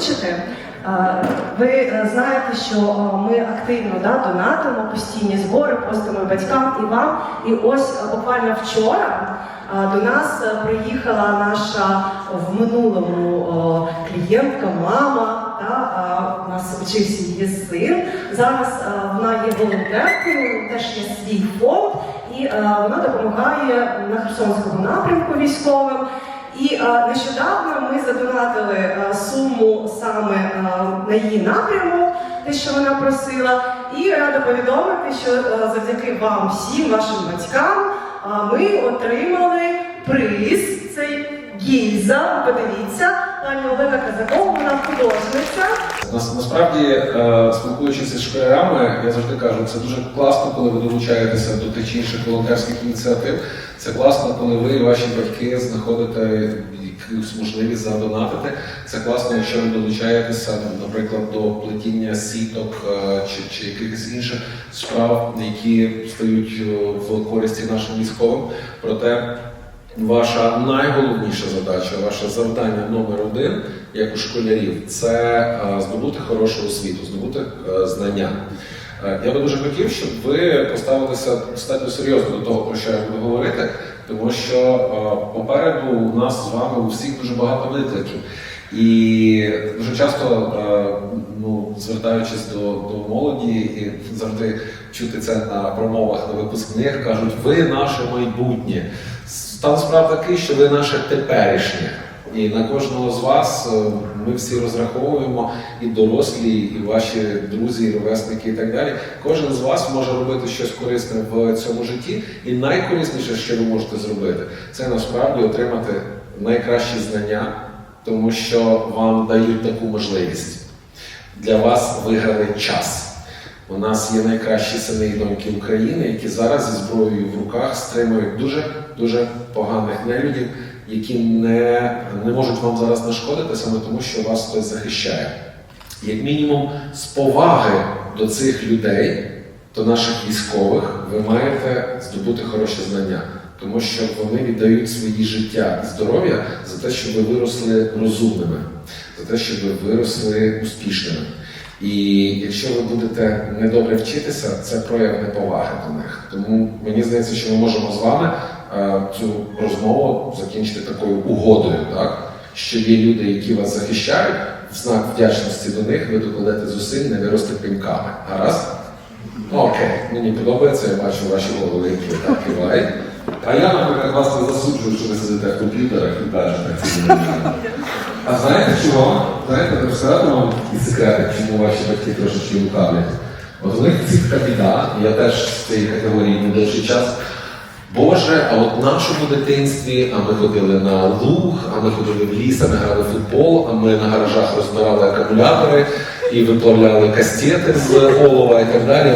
озвучити. Ви е, знаєте, що е, ми активно да, донатимо постійні збори, постимо батькам і вам. І ось е, буквально вчора до нас е, приїхала наша в минулому клієнтка, мама. Да, у нас вчився її син. Зараз е, вона є волонтеркою, теж є свій фонд, і е, вона допомагає на Херсонському напрямку військовим. І е, нещодавно ми задонатили е, суму саме е, на її напрямок, те, що вона просила. І рада повідомити, що завдяки вам всім, вашим батькам, ми отримали приз. Цей гільза. Подивіться, пані Олена Казакова, вона художниця. Нас, насправді, е, спілкуючись з школярами, я завжди кажу, це дуже класно, коли ви долучаєтеся до тих чи інших волонтерських ініціатив. Це класно, коли ви і ваші батьки знаходите якусь можливість задонатити. Це класно, якщо ви долучаєтеся, наприклад, до плетіння сіток е, чи, чи якихось інших справ, які стають е, в користі нашим військовим. Проте Ваша найголовніша задача, ваше завдання номер один, як у школярів, це е, здобути хорошу освіту, здобути е, знання. Е, Я би дуже хотів, щоб ви поставилися достатньо серйозно до того, про що я буду говорити, тому що попереду у нас з вами у всіх дуже багато викликів. І дуже часто, ну, звертаючись до, до молоді, і завжди чути це на промовах на випускних, кажуть, ви наше майбутнє. Стан справ такий, що ви наше теперішнє. І на кожного з вас е, ми всі розраховуємо, і дорослі, і ваші друзі, і ровесники, і так далі. Кожен з вас може робити щось корисне в цьому житті. І найкорисніше, що ви можете зробити, це насправді отримати найкращі знання, тому що вам дають таку можливість. Для вас виграли час. У нас є найкращі сини і доньки України, які зараз зі зброєю в руках стримують дуже дуже поганих нелюдів, які не, не можуть вам зараз нашкодити саме тому, що вас хтось захищає. Як мінімум, з поваги до цих людей, до наших військових, ви маєте здобути хороші знання, тому що вони віддають свої життя і здоров'я за те, щоб ви виросли розумними, за те, щоб ви виросли успішними. І якщо ви будете недобре вчитися, це прояв неповаги до них. Тому мені здається, що ми можемо з вами цю розмову закінчити такою угодою, так? що є люди, які вас захищають, в знак вдячності до них ви докладете зусиль не вирости пеньками. Гаразд? Окей, мені подобається, я бачу ваші голови, які так кивають. А я, наприклад, вас не засуджую, що ви сидите в комп'ютерах і бачите ці. А знаєте чого? Знаєте, розказати вам і секрети, чому ваші батьки трошечки лукавлять. От у них ціпка біда, я теж з цієї категорії не довший час. Боже, а от в нашому дитинстві, а ми ходили на луг, а ми ходили в ліс, а ми грали в футбол, а ми на гаражах розбирали акумулятори і виплавляли кастети з олова і так далі.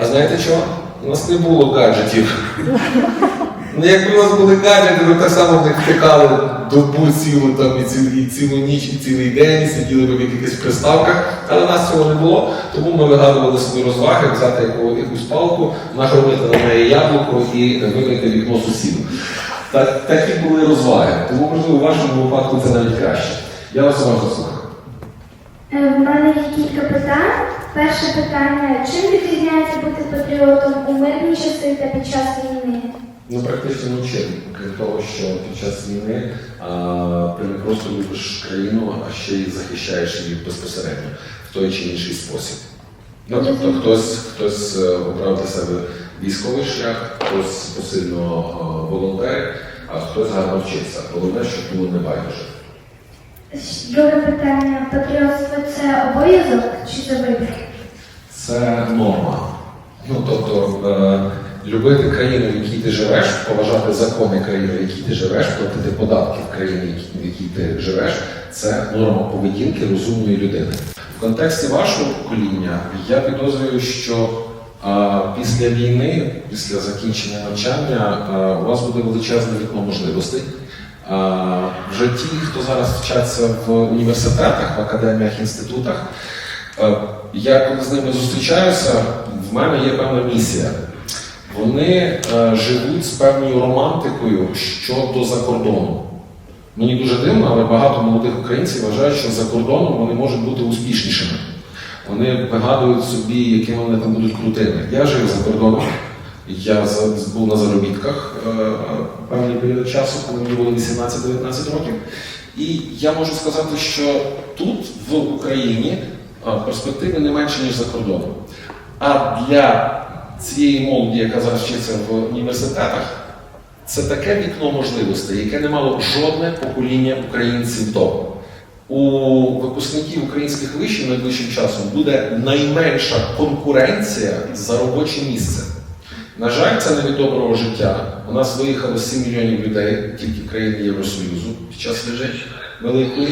А знаєте що? У нас не було гаджетів. Ну, якби у нас були гаджети, ми так само в них втикали добу цілу там і цілу, і цілу ніч, і цілий день, сиділи б в якихось приставках, але у нас цього не було, тому ми вигадували свої розваги, взяти яку, якусь палку, нахромити на неї яблуко і вибити вікно сусіду. Так, такі були розваги. Тому, можливо, у вашому випадку це навіть краще. Я вас уважно слухаю. Е, В мене є кілька питань. Перше питання: чим відрізняється бути патріотом у мирні часи та під час війни? Ну, практично нічим, крім того, що під час війни а, ти не просто любиш країну, а ще й захищаєш її безпосередньо в той чи інший спосіб. Ну, тобто хтось, хтось е, обрав для себе військовий шлях, хтось посильно а, волонтерить, а хтось гарно вчиться. Головне, щоб було небайдуже. Друге питання: патріотство це обов'язок чи це вибір? Це норма. Ну, тобто, е, любити країну, в якій ти живеш, поважати закони країни, в якій ти живеш, платити податки в країні, в якій- ти живеш, це норма поведінки розумної людини. В контексті вашого покоління я підозрюю, що а, після війни, після закінчення навчання, а, у вас буде величезне вікно можливостей. А, вже ті, хто зараз вчаться в університетах, в академіях, інститутах, Е, Я коли з ними зустрічаюся, в мене є певна місія. Вони е, живуть з певною романтикою щодо закордону. Мені дуже дивно, але багато молодих українців вважають, що за кордоном вони можуть бути успішнішими. Вони вигадують собі, якими вони там будуть крутими. Я жив за кордоном, я був на заробітках е, певний період часу, коли мені було 18-19 років. І я можу сказати, що тут, в Україні, е, перспективи не менше, ніж за кордоном. А для цієї молоді, яка зараз вчиться в університетах, це таке вікно можливостей, яке не мало жодне покоління українців до. У випускників українських вишів найближчим часом буде найменша конкуренція за робоче місце. На жаль, це не від доброго життя. У нас виїхало 7 мільйонів людей тільки в країні Євросоюзу під час великої.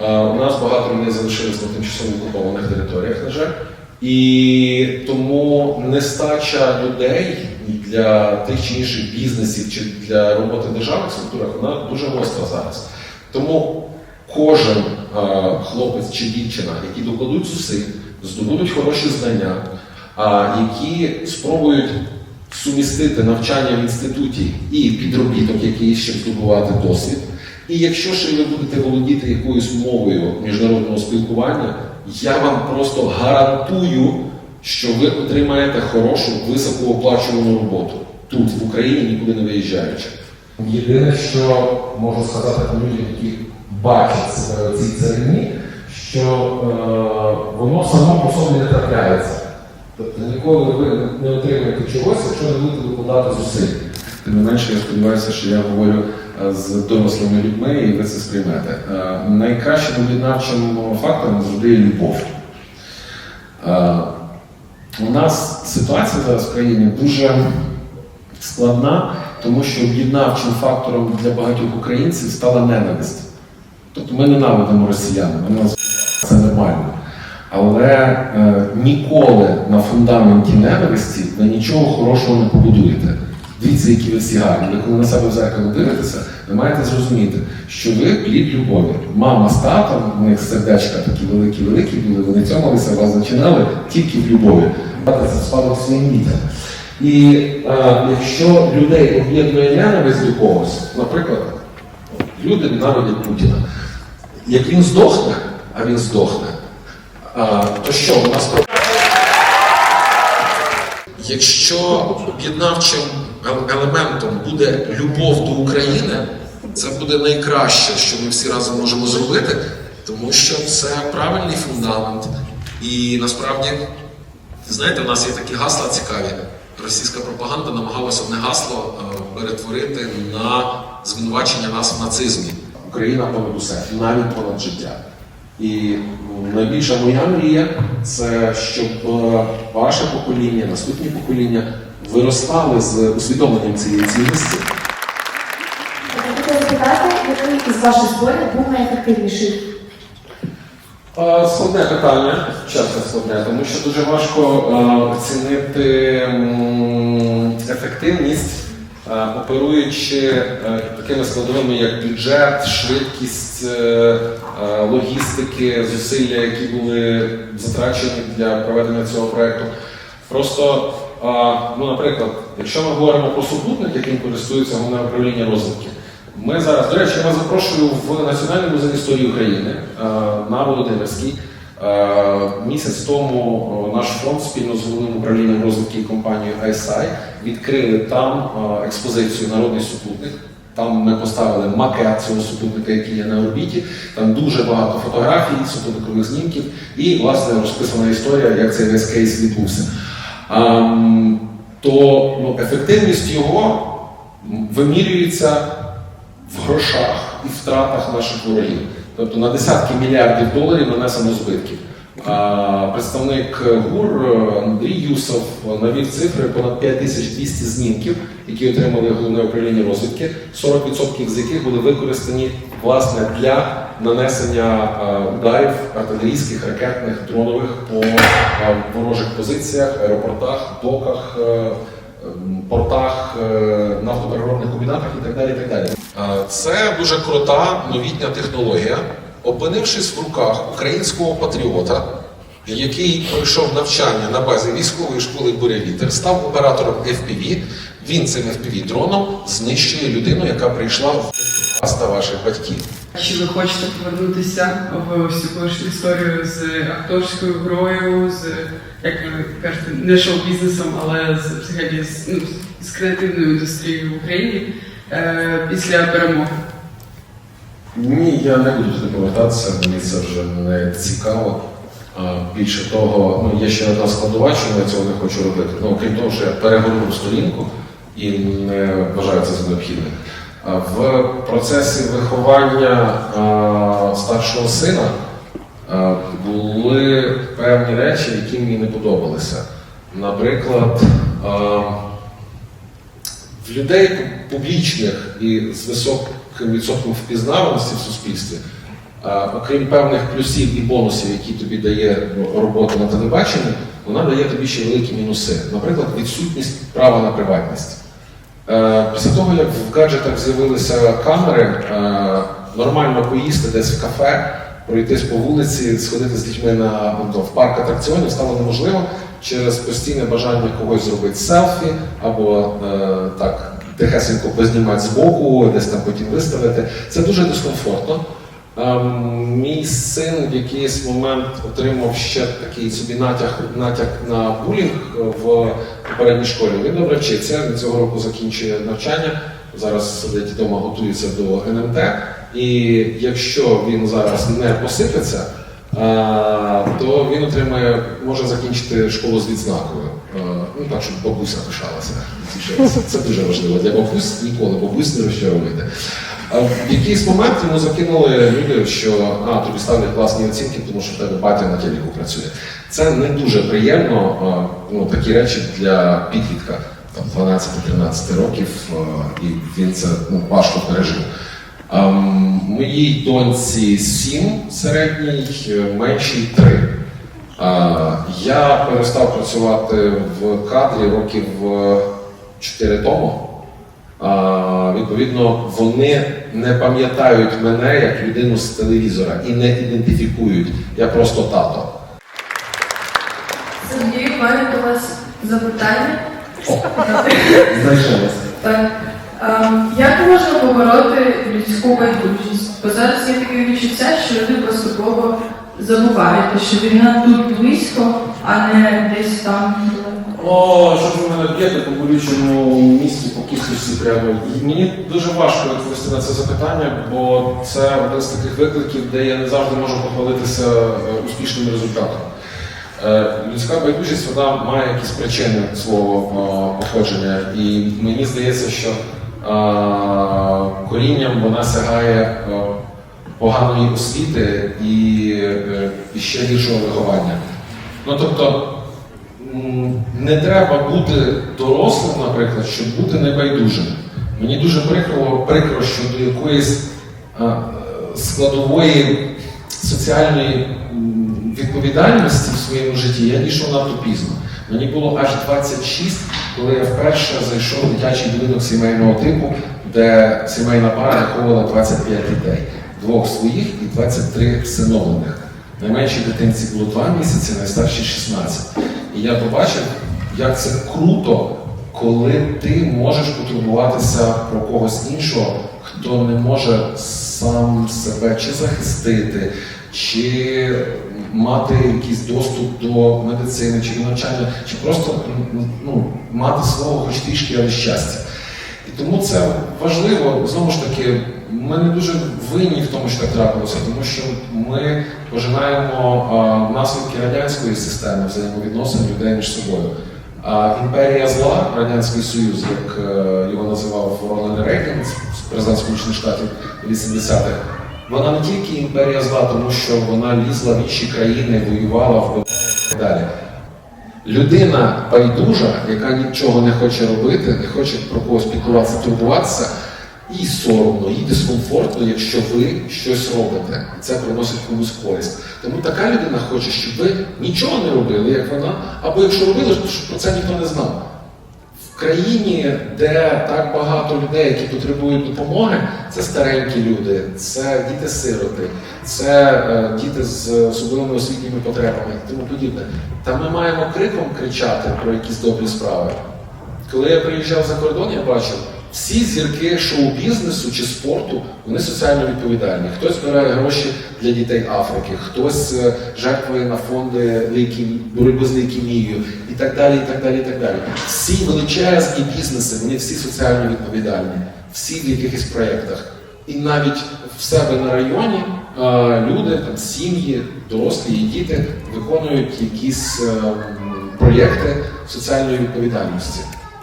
У нас багато людей залишилось на тимчасово окупованих територіях, на жаль. І тому нестача людей для тих чи інших бізнесів чи для роботи в державних структурах вона дуже гостра зараз. Тому кожен а, хлопець чи дівчина, які докладуть зусиль, здобудуть хороші знання, а, які спробують сумістити навчання в інституті і підробіток, який ще здобувати досвід. І якщо ще ви будете володіти якоюсь мовою міжнародного спілкування, я вам просто гарантую, що ви отримаєте хорошу високооплачувану роботу тут, в Україні, нікуди не виїжджаючи. Єдине, що можу сказати людям, які бачать себе в цій царині, що е, воно само по собі не трапляється. Тобто ніколи ви не отримаєте чогось, якщо не будете докладати зусиль. Тим не менше, я сподіваюся, що я говорю е, з дорослими людьми, і ви це сприймете. Е, Найкращим об'єднавчим фактором завжди є любов. Е, У нас ситуація зараз в країні дуже складна, тому що об'єднавчим фактором для багатьох українців стала ненависть. Тобто ми ненавидимо росіян, ми нас це нормально. Але е, ніколи на фундаменті ненависті ви нічого хорошого не побудуєте. Дивіться, які ви всі гарні. Ви коли на себе в зеркало дивитеся, ви маєте зрозуміти, що ви плід любові. Мама з татом, у них сердечка такі великі-великі були, вони цьомалися, вас зачинали тільки в любові. Це спадок своїм дітям. І е, якщо людей об'єднує ненависть до когось, наприклад, люди ненавидять Путіна. Як він здохне, а він здохне, а, то що у нас про- Якщо об'єднавчим елементом буде любов до України, це буде найкраще, що ми всі разом можемо зробити, тому що це правильний фундамент. І насправді, знаєте, у нас є такі гасла цікаві. Російська пропаганда намагалася одне гасло е, перетворити на звинувачення нас в нацизмі. Україна понад усе, навіть понад життя. І найбільша моя мрія це щоб е, ваше покоління, наступні покоління виростали з усвідомленням цієї цінності. Я хотіла спитати, який із ваших зборів був найефективніший? Е, Складне питання, чесно складне, тому що дуже важко е, оцінити ефективність, оперуючи е, такими складовими, як бюджет, швидкість е, е, логістики, зусилля, які були затрачені для проведення цього проекту. Просто, е, ну, наприклад, якщо ми говоримо про супутник, яким користується головне управління розвитки, ми зараз, до речі, я вас запрошую в Національний музей історії України е, на Володимирській. Е, Місяць тому е, наш фонд спільно з головним управлінням розвитку і компанією ISI відкрили там е, експозицію Народний супутник. Там ми поставили макет цього супутника, який є на орбіті. Там дуже багато фотографій, супутникових знімків, і власне розписана історія, як цей весь кейс відбувся. То ну, ефективність його вимірюється в грошах і втратах наших ворогів. Тобто на десятки мільярдів доларів нанесено збитків. Представник ГУР е, Андрій Юсов навів цифри понад 5200 знімків, які отримали головне управління розвідки, 40% з яких були використані власне для нанесення е, ударів артилерійських, ракетних, дронових по е, ворожих позиціях, аеропортах, доках. портах, нафтопереробних комбінатах і так далі. І так далі. Це дуже крута новітня технологія. Опинившись в руках українського патріота, який пройшов навчання на базі військової школи Буря-Вітер, став оператором FPV. Він цим FPV-дроном знищує людину, яка прийшла в вас та ваших батьків. Чи ви хочете повернутися в всю вашу історію з акторською грою, з як ви кажете, не шоу-бізнесом, але з взагалі з, ну, з креативною індустрією в Україні е, після перемоги? Ні, я не буду туди повертатися, мені це вже не цікаво. А, Більше того, ну є ще одна складова, чому я цього не хочу робити. Ну, окрім того, що я перегорнув сторінку і не вважаю це за необхідне. В процесі виховання а, старшого сина а, були певні речі, які мені не подобалися. Наприклад, а, людей публічних і з високим відсотком впізнаваності в суспільстві, окрім певних плюсів і бонусів, які тобі дає робота на телебаченні, вона дає тобі ще великі мінуси. Наприклад, відсутність права на приватність. Е, Після того, як в гаджетах з'явилися камери, е, нормально поїсти десь в кафе, пройтись по вулиці, сходити з дітьми на ну, в парк атракціонів стало неможливо через постійне бажання когось зробити селфі або е, так тихесенько познімати збоку, десь там потім виставити. Це дуже дискомфортно. Ем, Мій син в якийсь момент отримав ще такий собі натяк, натяк на булінг в попередній школі. Він добре вчиться, він цього року закінчує навчання. Зараз сидить вдома, готується до НМТ. І якщо він зараз не посипеться, то він отримає, може закінчити школу з відзнакою. Ну так, щоб бабуся пишалася. Це- дуже важливо для бабусь ніколи бабусь не розчаровуйте. А в якийсь момент йому закинули люди, що а, тобі ставлять класні оцінки, тому що в тебе батя на телеку працює. Це не дуже приємно, ну, такі речі для підлітка там, 12-13 років, і він це ну, важко пережив. Ем, Моїй доньці 7 середній, е, меншій 3. А, Я перестав працювати в кадрі років е, 4 тому. Відповідно, вони не пам'ятають мене як людину з телевізора і не ідентифікують. Я просто тато. Сергій, мене до вас запитання. Знайшов вас. Ем, Як можна побороти людську байдужість? Бо зараз є таке відчуття, що люди поступово забувають, що війна тут близько, а не десь там. О, що ж ви мене б'єте по болючому місці, по кісточці прямо. Мені дуже важко відповісти на це запитання, бо це один з таких викликів, де я не завжди можу похвалитися е, успішним результатом. Е, Людська байдужість вона має якісь причини свого е, походження, і мені здається, що корінням вона сягає е, поганої освіти і, е, і ще гіршого виховання. Ну тобто не треба бути дорослим, наприклад, щоб бути небайдужим. Мені дуже прикро, прикро що до якоїсь е, складової соціальної відповідальності в своєму житті я дійшов надто пізно. Мені було аж 26, коли я вперше зайшов в дитячий будинок сімейного типу, де сімейна пара виховувала 25 дітей, двох своїх і 23 всиновлених. Найменшій дитинці було 2 місяці, найстаршій 16. І я побачив, як це круто, коли ти можеш потурбуватися про когось іншого, хто не може сам себе чи захистити, чи мати якийсь доступ до медицини, чи до навчання, чи просто ну, мати свого хоч трішки, але щастя. І тому це важливо, знову ж таки, ми не дуже винні в тому, що так трапилося, тому що ми пожинаємо наслідки радянської системи взаємовідносин людей між собою. А імперія зла, Радянський Союз, як е, його називав Рональд Рейган, президент Сполучених Штатів 80-х, вона не тільки імперія зла, тому що вона лізла в інші країни, воювала, вбивала і так далі. Людина байдужа, яка нічого не хоче робити, не хоче про когось піклуватися, турбуватися, їй соромно, їй дискомфортно, якщо ви щось робите, і це приносить комусь користь. Тому така людина хоче, щоб ви нічого не робили, як вона, або якщо робили, щоб про це ніхто не знав. В країні, де так багато людей, які потребують допомоги, це старенькі люди, це діти-сироти, це е, діти з особливими освітніми потребами і тому подібне. Та ми маємо криком кричати про якісь добрі справи. Коли я приїжджав за кордон, я бачив, всі зірки шоу-бізнесу чи спорту вони соціально відповідальні. Хтось збирає гроші для дітей Африки, хтось е, жертвує на фонди боротьби з лейкемією і так далі. І так далі, і так далі. Всі величезні бізнеси, вони всі соціально відповідальні, всі в якихось проєктах. І навіть в себе на районі е, люди, там сім'ї, дорослі і діти виконують якісь е, проєкти соціальної відповідальності.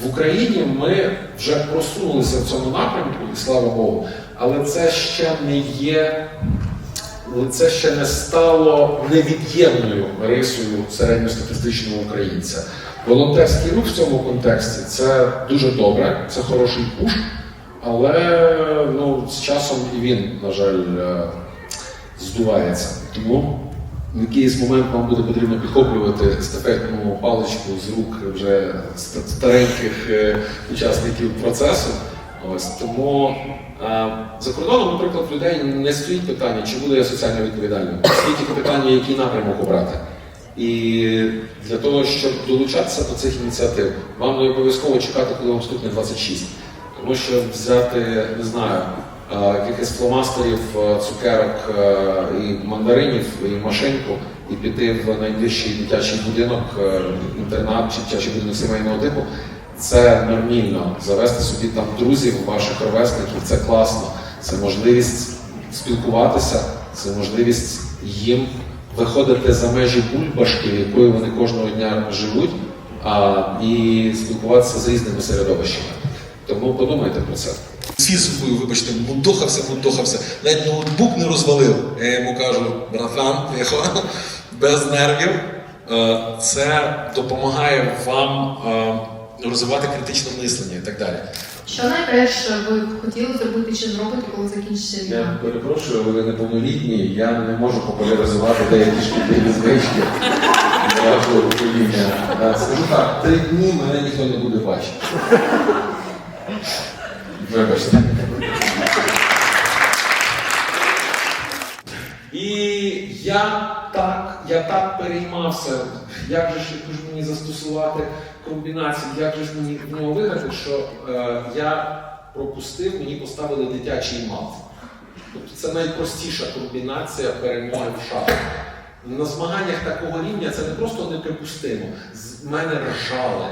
В Україні ми вже просунулися в цьому напрямку, і слава Богу, але це ще не є, це ще не стало невід'ємною рисою середньостатистичного українця. Волонтерський рух в цьому контексті це дуже добре, це хороший пуш, але ну, з часом і він, на жаль, е, здувається. Тому в якийсь момент вам буде потрібно підхоплювати стафетну паличку з рук вже стареньких е, учасників процесу. Ось тому е, за кордоном, наприклад, в людей не стоїть питання, чи буду я соціально відповідальним. Стоїть тільки питання, який напрямок обрати. І для того, щоб долучатися до цих ініціатив, вам не обов'язково чекати, коли вам стукне 26. Тому що взяти, не знаю, якихось фломастерів, е, цукерок е, і мандаринів, і машинку, і піти в найближчий дитячий будинок, е, інтернат чи дитячий будинок сімейного типу. Це нормально. Завести собі там друзів, ваших ровесників, це класно. Це можливість спілкуватися, це можливість їм виходити за межі бульбашки, в якої вони кожного дня живуть, а, і спілкуватися з різними середовищами. Тому подумайте про це. Всі вибачте, мудохався, мудохався, навіть ноутбук не розвалив. Я йому кажу, братан, тихо, без нервів. Е, Це допомагає вам е, розвивати критичне мислення і так далі. Що найперше ви хотіли зробити чи зробити, коли закінчиться війна? Я перепрошую, ви неповнолітні, я не можу популяризувати деякі шкідливі звички. Е, Скажу так, три дні мене ніхто не буде бачити. Вибачте. І я так, я так переймався, як же ж мені застосувати комбінацію, як же ж мені в нього виграти, що е, я пропустив, мені поставили дитячий мат. Тобто це найпростіша комбінація перемоги в шахі. На змаганнях такого рівня це не просто неприпустимо. З мене ржали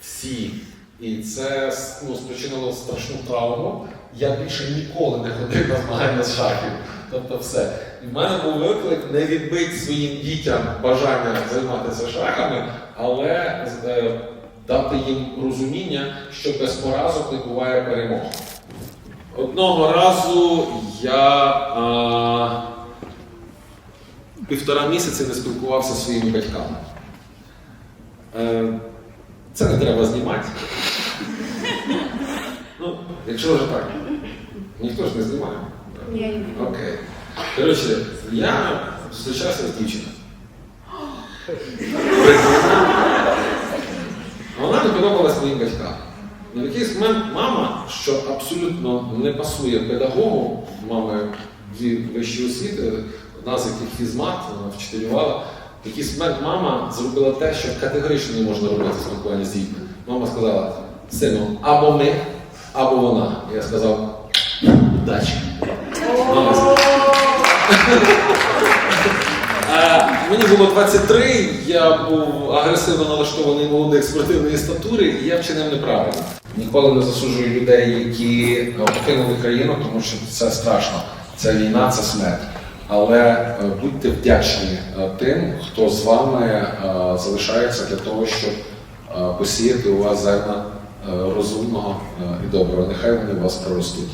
всі. І це ну, спричинило страшну травму. Я більше ніколи не ходив на змагання з шахів. Тобто все. І в мене був виклик не відбити своїм дітям бажання займатися шахами, але е, дати їм розуміння, що без поразок не буває перемог. Одного разу я а, півтора місяці не спілкувався зі своїми батьками. Е, це не треба знімати. Ну, якщо вже так. Ніхто ж не знімає. Окей. Коротше, я зустрічався з дівчиною. Вона не подобалась моїм батькам. І в якийсь момент мама, що абсолютно не пасує педагогу, мами дві вищі освіти, одна з яких фізмат, вона вчителювала. В якийсь момент мама зробила те, що категорично не можна робити спілкування з дітьми. Мама сказала: сину, або ми, або вона. Я сказав, удачі. Е, Мені було 23, я був агресивно налаштований молодих спортивної статури, і я вчинив неправильно. Ніколи не засуджую людей, які е, покинули країну, тому що це страшно. Це війна, це смерть. Але е, будьте вдячні тим, хто з вами залишається для того, щоб посіяти у вас зерна розумного е, і доброго. Нехай вони вас проростуть.